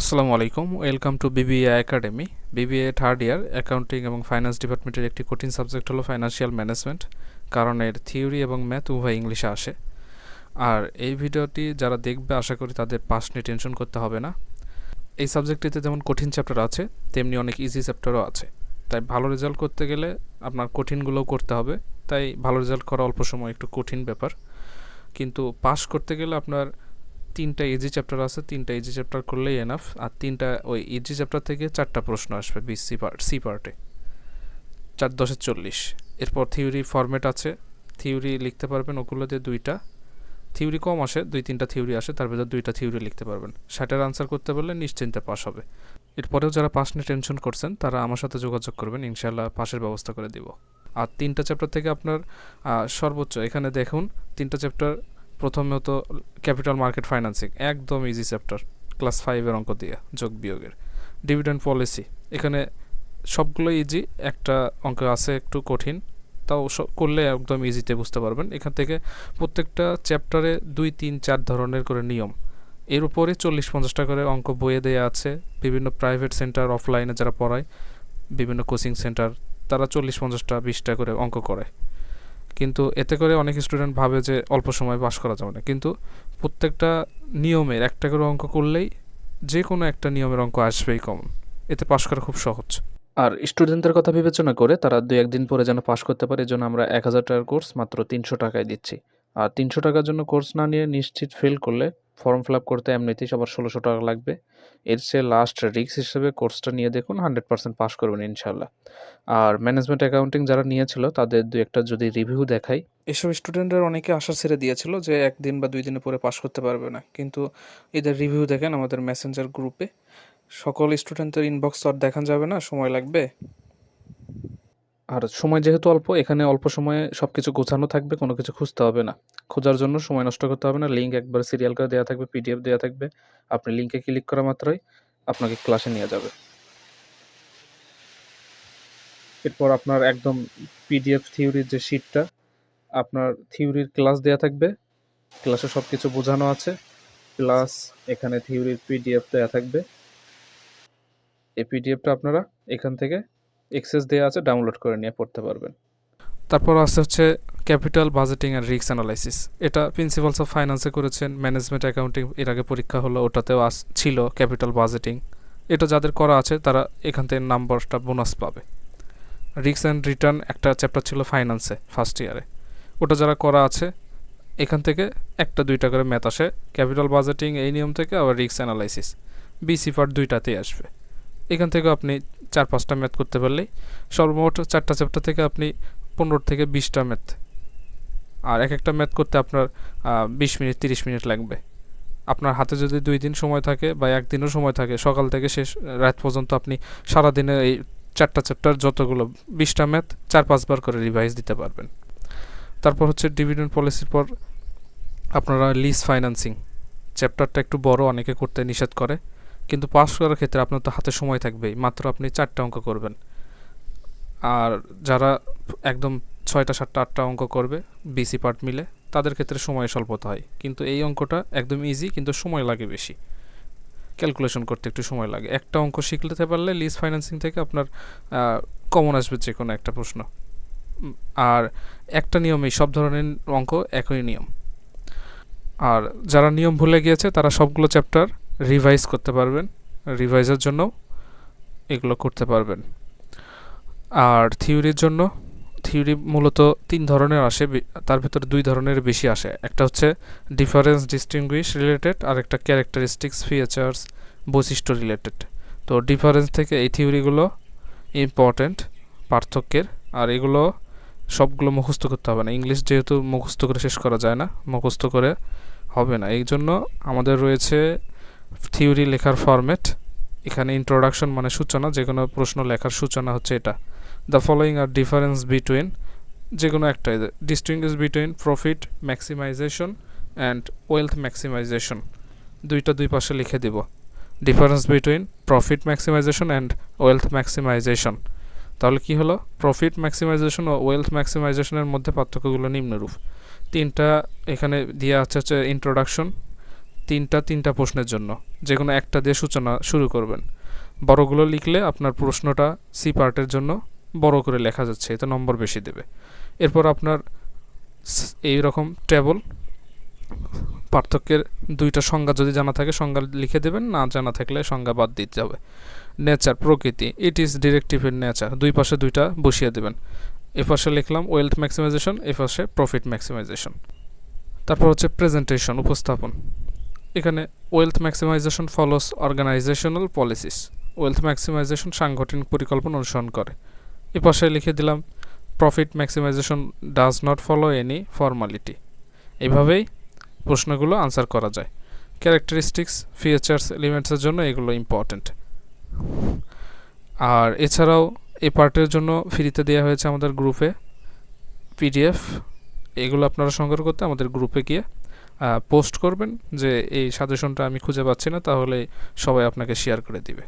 আসসালামু আলাইকুম, welcome to BBA academy BBA third year accounting এবং ফাইন্যান্স ডিপার্টমেন্টের একটি কঠিন সাবজেক্ট হলো ফাইন্যান্সিয়াল ম্যানেজমেন্ট কারণ এর থিওরি এবং ম্যাথ উভয় ইংলিশে আসে। আর এই ভিডিওটি যারা দেখবে, আশা করি তাদের পাস নিয়ে টেনশন করতে হবে না। এই সাবজেক্টটিতে যেমন কঠিন চ্যাপ্টার আছে, তেমনি অনেক ইজি চ্যাপ্টারও আছে। তাই ভালো রেজাল্ট করতে গেলে আপনার কঠিনগুলোও করতে হবে। তাই ভালো রেজাল্ট করা অল্প সময় একটু কঠিন ব্যাপার। কিন্তু পাস করতে গেলে আপনার তিনটা ইজি চ্যাপ্টার আছে, তিনটা ইজি চ্যাপ্টার করলেই এনাফ আর তিনটা ওই ইজি চ্যাপ্টার থেকে চারটা প্রশ্ন আসবে বি সি পার্ট সি পার্টে চার দশে চল্লিশ। এরপর থিওরি ফরম্যাট আছে থিওরি লিখতে পারবেন ওগুলো দিয়ে দুইটা। থিওরি কম আসে, দুই তিনটা থিওরি আসে, তার ভিতর দুইটা থিওরি লিখতে পারবেন। ষাটের আনসার করতে পারলে নিশ্চিন্তে পাস হবে। এরপরেও যারা পাস নিয়ে টেনশন করছেন, তারা আমার সাথে যোগাযোগ করবেন ইনশাল্লাহ পাশের ব্যবস্থা করে দিব। আর তিনটা চ্যাপ্টার থেকে আপনার সর্বোচ্চ, এখানে দেখুন, তিনটা চ্যাপ্টার প্রথমত ক্যাপিটাল মার্কেট ফাইন্যান্সিং, একদম ইজি চ্যাপ্টার ক্লাস ফাইভের অঙ্ক দিয়ে যোগ বিয়োগের। ডিভিডেন্ড পলিসি এখানে সবগুলো ইজি একটা অঙ্ক আছে একটু কঠিন, তাও করলে একদম ইজিতে বুঝতে পারবেন। এখান থেকে প্রত্যেকটা চ্যাপ্টারে দুই, তিন, চার ধরনের করে নিয়ম। এর উপরে চল্লিশ, পঞ্চাশটা করে অঙ্ক বইয়ে দেওয়া আছে। বিভিন্ন প্রাইভেট সেন্টার অফলাইনে যারা পড়ায়, বিভিন্ন কোচিং সেন্টার তারা চল্লিশ, পঞ্চাশটা, বিশটা করে অঙ্ক করে। কিন্তু এতে করে অনেক স্টুডেন্ট ভাবে যে অল্প সময় পাস করা যাবে না। কিন্তু প্রত্যেকটা নিয়মের একটা করে অঙ্ক করলেই যে কোনো একটা নিয়মের অঙ্ক আসবেই কমন এতে পাশ করা খুব সহজ। আর স্টুডেন্টদের কথা বিবেচনা করে তারা দু একদিন পরে যেন পাশ করতে পারে এজন্য আমরা এক হাজার টাকার কোর্স মাত্র তিনশো টাকায় দিচ্ছি। আর তিনশো টাকার জন্য কোর্স না নিয়ে নিশ্চিত ফেল করলে ফর্ম ফিল আপ করতে এমনিতেই সবার ষোলোশো টাকা লাগবে। এর চেয়ে লাস্ট রিক্স হিসেবে কোর্সটা নিয়ে দেখুন হান্ড্রেড পার্সেন্ট পাস করবেন ইনশাল্লাহ আর ম্যানেজমেন্ট অ্যাকাউন্টিং যারা নিয়েছিল, তাদের দু একটা যদি রিভিউ দেখাই। এসব স্টুডেন্টের অনেকে আশা ছেড়ে দিয়েছিল যে একদিন বা দুই দিনে পরে পাস করতে পারবে না। কিন্তু এদের রিভিউ দেখেন আমাদের মেসেঞ্জার গ্রুপে সকল স্টুডেন্টের ইনবক্স তো আর দেখান যাবে না, সময় লাগবে। আর সময় যেহেতু অল্প, এখানে অল্প সময়ে সব কিছু গোছানো থাকবে, কোনো কিছু খুঁজতে হবে না। খোঁজার জন্য সময় নষ্ট করতে হবে না লিঙ্ক একবার সিরিয়াল করে দেওয়া থাকবে পিডিএফ দেওয়া থাকবে। আপনি লিঙ্কে ক্লিক করা মাত্রই আপনাকে ক্লাসে নিয়ে যাবে। এরপর আপনার একদম পিডিএফ থিওরির যে শিটটা আপনার থিওরির ক্লাস দেওয়া থাকবে। ক্লাসে সব কিছু বোঝানো আছে। প্লাস এখানে থিওরির পিডিএফ দেওয়া থাকবে। এই পিডিএফটা আপনারা এখান থেকে এক্সেস দেওয়া আছে ডাউনলোড করে নিয়ে পড়তে পারবেন। তারপর আসছে হচ্ছে capital budgeting and risk analysis এটা প্রিন্সিপালস অফ ফাইন্যান্সে করেছেন ম্যানেজমেন্ট অ্যাকাউন্টিং এর আগে পরীক্ষা হলো, ওটাতেও আস, ছিল ক্যাপিটাল বাজেটিং এটা যাদের করা আছে, তারা এখান থেকে নাম্বারটা বোনাস পাবে। রিস্ক অ্যান্ড রিটার্ন একটা চ্যাপ্টার ছিল ফাইন্যান্সে ফার্স্ট ইয়ারে ওটা যারা করা আছে, এখান থেকে একটা, দুইটা করে ম্যাথ আসে। ক্যাপিটাল বাজেটিং এই নিয়ম থেকে আবার রিস্ক অ্যানালাইসিস বিসি পার্ট দুইটাতেই আসবে। এখান থেকে আপনি চার, পাঁচটা ম্যাথ করতে পারলেই সর্বমোট চারটা চ্যাপ্টার থেকে আপনি পনেরো থেকে বিশটা ম্যাথ। আর এক একটা ম্যাথ করতে আপনার বিশ মিনিট, তিরিশ মিনিট লাগবে। আপনার হাতে যদি দুই দিন সময় থাকে বা একদিনও সময় থাকে, সকাল থেকে শেষ, রাত পর্যন্ত আপনি সারাদিনে এই চারটা চ্যাপ্টার যতগুলো বিশটা ম্যাথ চার, পাঁচবার করে রিভাইজ দিতে পারবেন। তারপর হচ্ছে ডিভিডেন্ড পলিসির পর আপনারা লিজ ফাইন্যান্সিং চ্যাপ্টারটা একটু বড়, অনেকে করতে নিষেধ করে। কিন্তু পাস করার ক্ষেত্রে আপনার তো হাতে সময় থাকবেই, মাত্র আপনি চারটা অঙ্ক করবেন। আর যারা একদম ছয়টা, সাতটা, আটটা অঙ্ক করবে বিসি পার্ট মিলে, তাদের ক্ষেত্রে সময় স্বল্পতা হয়। কিন্তু এই অঙ্কটা একদম ইজি কিন্তু সময় লাগে বেশি। ক্যালকুলেশন করতে একটু সময় লাগে। একটা অঙ্ক শিখতে পারলে লিজ ফাইন্যান্সিং থেকে আপনার কমন আসবে যে কোনো একটা প্রশ্ন। আর একটা নিয়মেই সব ধরনের অঙ্ক একই নিয়ম। আর যারা নিয়ম ভুলে গিয়েছে, তারা সবগুলো চ্যাপ্টার রিভাইজ করতে পারবেন রিভাইজের জন্য এগুলো করতে পারবেন। আর থিওরির জন্য থিওরি মূলত তিন ধরনের আসে তার ভিতরে দুই ধরনের বেশি আসে। একটা হচ্ছে ডিফারেন্স ডিস্টিংগুইশ রিলেটেড আর একটা ক্যারেক্টারিস্টিক্স ফিচার্স বৈশিষ্ট্য রিলেটেড তো ডিফারেন্স থেকে এই থিওরিগুলো ইম্পর্ট্যান্ট পার্থক্যের, আর এগুলো সবগুলো মুখস্থ করতে হবে না। ইংলিশ যেহেতু মুখস্থ করে শেষ করা যায় না, মুখস্থ করে হবে না। এই জন্য আমাদের রয়েছে থিওরি লেখার ফরম্যাট এখানে ইন্ট্রোডাকশন মানে সূচনা যে কোনো প্রশ্ন লেখার সূচনা হচ্ছে এটা। The following are difference between যে কোনো একটা distinguish between profit maximization and wealth maximization দুইটা দুই পাশে লিখে দিব। Difference between profit maximization and wealth maximization তাহলে কি হলো? প্রফিট ম্যাক্সিমাইজেশন ও ওয়েলথ ম্যাক্সিমাইজেশনের মধ্যে পার্থক্যগুলো নিম্নরূপ। তিনটা এখানে দেওয়া আছে হচ্ছে ইন্ট্রোডাকশন তিনটা তিনটা প্রশ্নের জন্য। যে কোনো একটা দিয়ে সূচনা শুরু করবেন। বড়গুলো লিখলে আপনার প্রশ্নটা সি পার্টের জন্য বড় করে লেখা যাচ্ছে, এতে নম্বর বেশি দেবে। এরপর আপনার এই রকম টেবল পার্থক্যের দুইটা সংজ্ঞা যদি জানা থাকে, সংজ্ঞা লিখে দেবেন, না জানা থাকলে সংজ্ঞা বাদ দিতে হবে নেচার প্রকৃতি it is directive in nature দুই পাশে দুইটা বসিয়ে দেবেন। এ পাশে লিখলাম ওয়েলথ ম্যাক্সিমাইজেশন এ পাশে প্রফিট ম্যাক্সিমাইজেশন তারপর হচ্ছে প্রেজেন্টেশন উপস্থাপন। এখানে wealth maximization follows organizational policies wealth maximization সাংগঠনিক পরিকল্পনা অনুসরণ করে। এ পাশে লিখে দিলাম profit maximization does not follow any formality এভাবেই প্রশ্নগুলো আনসার করা যায়। ক্যারেক্টারিস্টিক্স ফিচার্স এলিমেন্টসের জন্য এগুলো ইম্পর্ট্যান্ট আর এছাড়াও এই পার্টের জন্য ফ্রিতে দেওয়া হয়েছে আমাদের গ্রুপে পিডিএফ এগুলো আপনারা সংগ্রহ করতে আমাদের গ্রুপে গিয়ে পোস্ট করবেন যে এই সাজেশনটা আমি খুঁজে পাচ্ছি না, তাহলে সবাই আপনাকে শেয়ার করে দিবে।